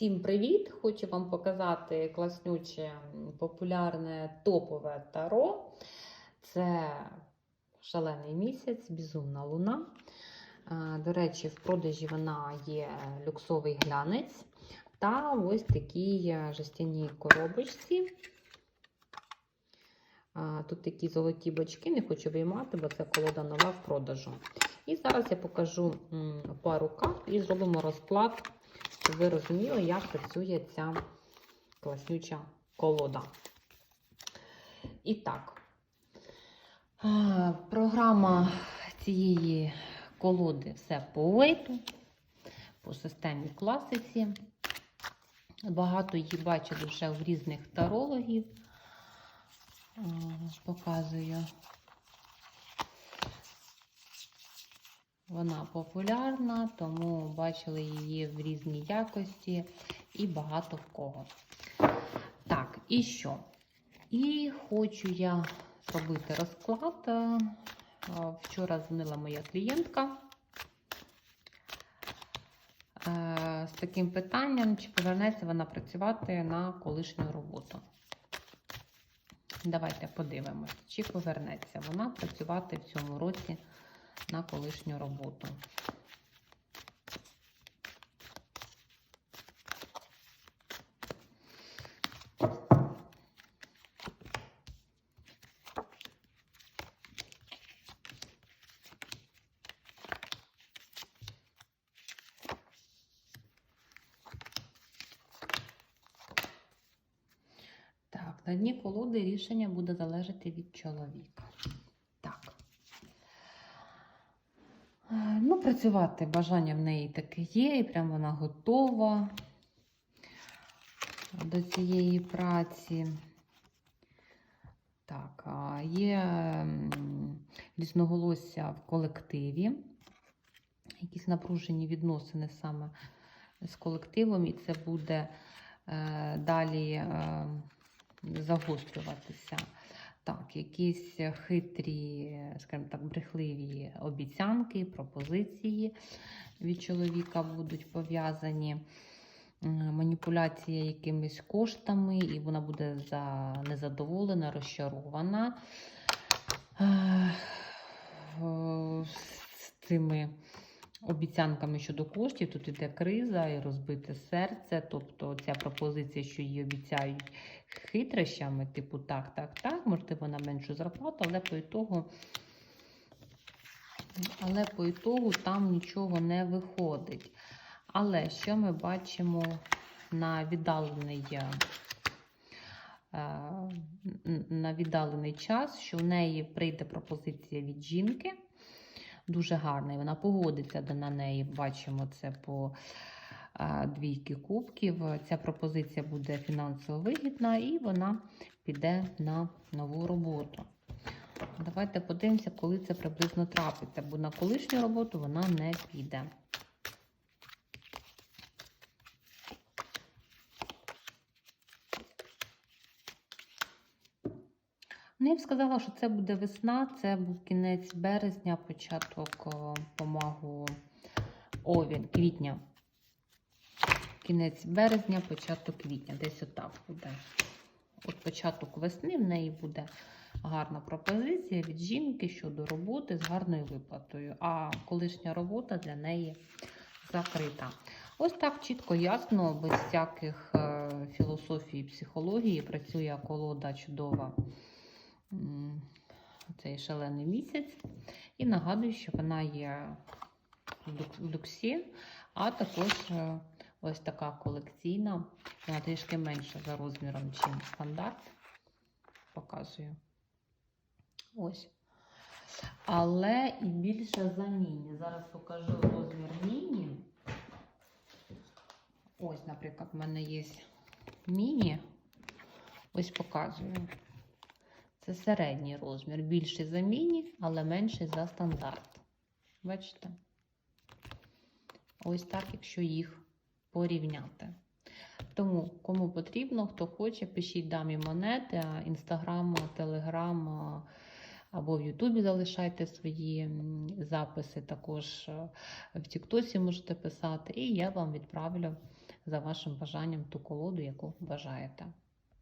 Всім привіт! Хочу вам показати класнюче, популярне топове таро. Це шалений місяць, безумна луна. До речі, в продажі вона є люксовий глянець та ось такій е, жестяній коробочці. Тут такі золоті бочки, не хочу виймати, бо це колода нова в продажу. І зараз я покажу пару карт і зробимо розклад, щоб ви розуміли, як працює ця класнюча колода. І так, програма цієї колоди все по вейту, по системі класиці. Багато її бачили вже в різних тарологів. Показую. Вона популярна, тому бачили її в різній якості і багато в кого. Так, і що? І хочу я зробити розклад. Е, Вчора дзвонила моя клієнтка е, з таким питанням, чи повернеться вона працювати на колишню роботу. Давайте подивимось, чи повернеться вона працювати в цьому році на колишню роботу. На дні колоди рішення буде залежати від чоловіка. Так. Е, Ну, працювати бажання в неї таке є, і прям вона готова до цієї праці. Так, є різноголосся в колективі, якісь напружені відносини саме з колективом, і це буде е, далі е, загострюватися. Так, якісь хитрі, скажімо так, брехливі обіцянки, пропозиції від чоловіка будуть пов'язані. Маніпуляція якимись коштами, і вона буде за незадоволена, розчарована з цими обіцянками щодо коштів. Тут іде криза і розбите серце. Тобто ця пропозиція, що їй обіцяють хитрощами, типу так, так, так, можливо, на меншу зарплату, але по ітогу, але по ітогу там нічого не виходить. Але що ми бачимо на віддалений, е, на віддалений час, що в неї прийде пропозиція від жінки, дуже гарна, і вона погодиться на неї. Бачимо це по двійки кубків. Ця пропозиція буде фінансово вигідна і вона піде на нову роботу. Давайте подивимося, коли це приблизно трапиться, бо на колишню роботу вона не піде. Ну, я б сказала, що це буде весна, це був кінець березня, початок помагу овін, квітня. Кінець березня, початок квітня. Десь отак буде. От початок весни в неї буде гарна пропозиція від жінки щодо роботи з гарною виплатою. А колишня робота для неї закрита. Ось так чітко, ясно, без всяких е, філософії, психології працює колода чудова цей шалений місяць. І нагадую, що вона є в люксі, а також е, ось така колекційна, вона трішки менша за розміром, ніж стандарт. Показую. Ось. Але і більше за міні. Зараз покажу розмір міні. Ось, наприклад, в мене є міні. Ось показую. Це середній розмір. Більший за міні, але менший за стандарт. Бачите? Ось так, якщо їх порівняти. Тому, кому потрібно, хто хоче, пишіть дамі монети, інстаграм, телеграм або в Ютубі залишайте свої записи. Також е, в Тіктосі можете писати, і я вам відправлю за вашим бажанням ту колоду, яку бажаєте.